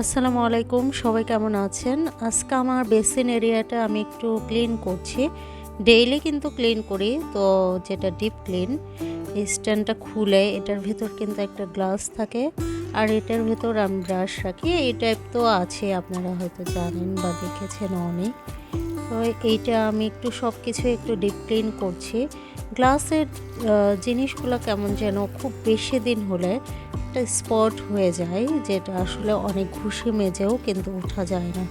আসসালামু আলাইকুম। সবাই কেমন আছেন? আজকে আমার বেসিন এরিয়াটা আমি একটু ক্লিন করছি। ডেইলি কিন্তু ক্লিন করি, তো যেটা ডিপ ক্লিন স্ট্যান্ডটা খুলে এটার ভেতর কিন্তু একটা গ্লাস থাকে, আর এটার ভেতর আমি ব্রাশ রাখি। এই টাইপ তো আছে, আপনারা হয়তো জানেন বা দেখেছেন অনেক। তো এইটা আমি একটু সব কিছু একটু ডিপ ক্লিন করছি। গ্লাসের জিনিসগুলো কেমন যেন খুব বেশি দিন হলে একটা স্পট হয়ে যায়, যেটা আসলে অনেক ঘুষি মেজেও কিন্তু ওঠা যায় না।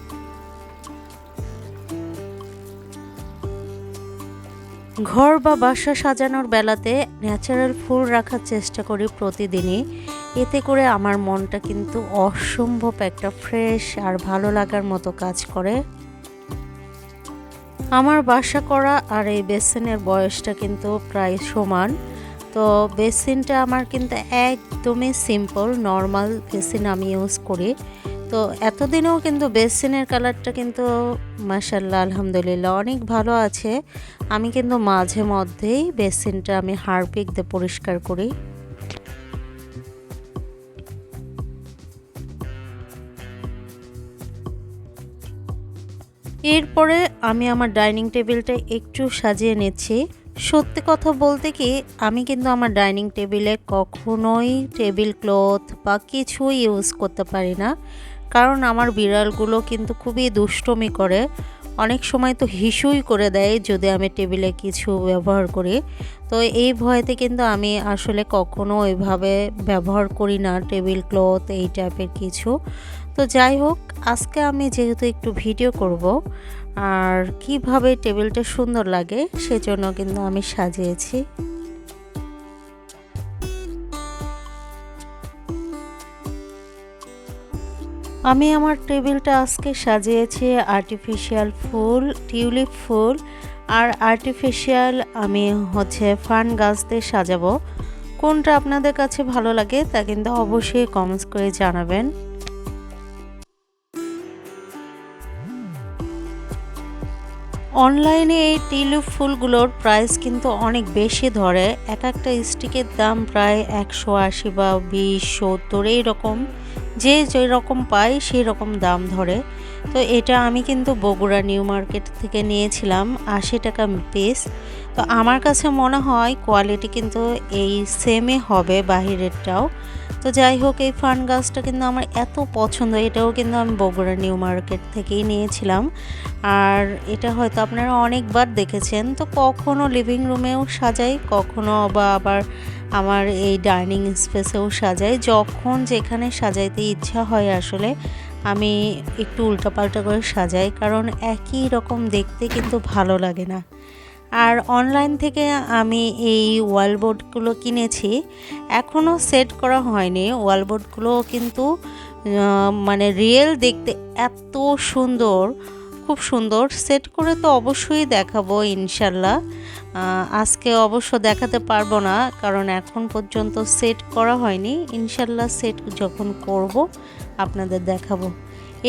ঘর বা বাসা সাজানোর বেলাতে ন্যাচারাল ফুল রাখার চেষ্টা করি প্রতিদিনই। এতে করে আমার মনটা কিন্তু অসম্ভব একটা ফ্রেশ আর ভালো লাগার মতো কাজ করে। আমার বাসা করা আর এই বেসিনের বয়সটা কিন্তু প্রায় সমান। তো বেসিনটা আমার কিন্তু একদমই সিম্পল নর্মাল বেসিন আমি ইউজ করি। তো এতদিনেও কিন্তু বেসিনের কালারটা কিন্তু মাসাল্লাহ আলহামদুলিল্লাহ অনেক ভালো আছে। আমি কিন্তু মাঝে মধ্যেই বেসিনটা আমি হারপিক দিয়ে পরিষ্কার করি। এরপরে আমি আমার ডাইনিং টেবিলটা একটু সাজিয়ে নিচ্ছি। সত্যি কথা বলতে কি, আমি কিন্তু আমার ডাইনিং টেবিলে কখনোই টেবিল ক্লথ বা কিছু ইউজ করতে পারি না। কারণ আমার বিড়ালগুলো কিন্তু খুবই দুষ্টমি করে। অনেক সময় তো হিসুই করে দেয় যদি আমি টেবিলে কিছু ব্যবহার করি। তো এই ভয়েতে কিন্তু আমি আসলে কখনো ওইভাবে ব্যবহার করি না টেবিল ক্লথ, এই টাইপের কিছু। তো যাই হোক, আজকে আমি যেহেতু একটু ভিডিও করব, আর কীভাবে টেবিলটা সুন্দর লাগে সেজন্য কিন্তু আমি সাজিয়েছি। আমি আমার টেবিলটা আজকে সাজিয়েছি আর্টিফিশিয়াল ফুল, টিউলিপ ফুল, আর আর্টিফিশিয়াল আমি হচ্ছে ফান গাছ দিয়ে সাজাবো। কোনটা আপনাদের কাছে ভালো লাগে তা কিন্তু অবশ্যই কমেন্টস করে জানাবেন। অনলাইনে এই টিউলিপ ফুলগুলোর প্রাইস কিন্তু অনেক বেশি ধরে। এক একটা স্টিকের দাম প্রায় একশো আশি বা বিশ সত্তর, এইরকম। যে যেরকম পাই সেই রকম দাম ধরে। তো এটা আমি কিন্তু বগুড়া নিউ মার্কেট থেকে নিয়েছিলাম আশি টাকা পিস তো আমার কাছে মনে হয় কোয়ালিটি কিন্তু এই সেমে হবে বাহিরেরটাও। তো যাই হোক, এই ফান গাছটা কিন্তু আমার এত পছন্দ। এটাও কিন্তু আমি বগুড়া নিউ মার্কেট থেকেই নিয়েছিলাম। আর এটা হয়তো আপনারা অনেকবার দেখেছেন। তো কখনো লিভিং রুমেও সাজাই, কখনো বা আবার আমার এই ডাইনিং স্পেসেও সাজাই। যখন যেখানে সাজাইতে ইচ্ছা হয় আসলে আমি একটু উল্টাপাল্টা করে সাজাই, কারণ একই রকম দেখতে কিন্তু ভালো লাগে না। আর অনলাইন থেকে আমি এই ওয়ালবোর্ডগুলো কিনেছি। এখনও সেট করা হয়নি। ওয়ালবোর্ডগুলো কিন্তু মানে রিয়েল দেখতে এত সুন্দর, খুব সুন্দর। সেট করে তো অবশ্যই দেখাবো, ইনশাল্লাহ। আজকে অবশ্য দেখাতে পারব না, কারণ এখন পর্যন্ত সেট করা হয়নি। ইনশাল্লাহ সেট যখন করব, আপনাদের দেখাবো।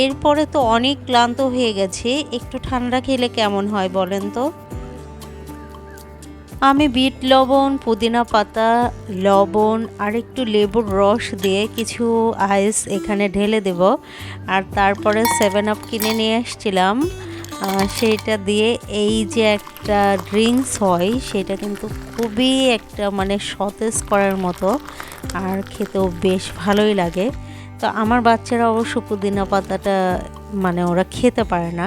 এরপরে তো অনেক ক্লান্ত হয়ে গেছে। একটু ঠান্ডা খেলে কেমন হয় বলেন তো? আমি বিট লবণ, পুদিনা পাতা, লবণ আর একটু লেবুর রস দিয়ে কিছু আইস এখানে ঢেলে দেব। আর তারপরে সেভেন আপ কিনে নিয়ে এসছিলাম সেইটা দিয়ে এই যে একটা ড্রিঙ্কস হয়, সেটা কিন্তু খুবই একটা মানে সতেজ করার মতো আর খেতেও বেশ ভালোই লাগে। তো আমার বাচ্চারা অবশ্য পুদিনা পাতাটা মানে ওরা খেতে পারে না।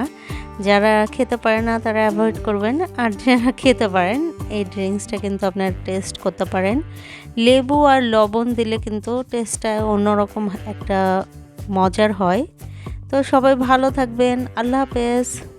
যারা খেতে পারে না, তারা অ্যাভয়েড করবেন। আর যারা খেতে পারেন, এই ড্রিঙ্কসটা কিন্তু আপনার টেস্ট করতে পারেন। লেবু আর লবণ দিলে কিন্তু টেস্টটা অন্যরকম একটা মজার হয়। তো সবাই ভালো থাকবেন। আল্লাহ হাফেজ।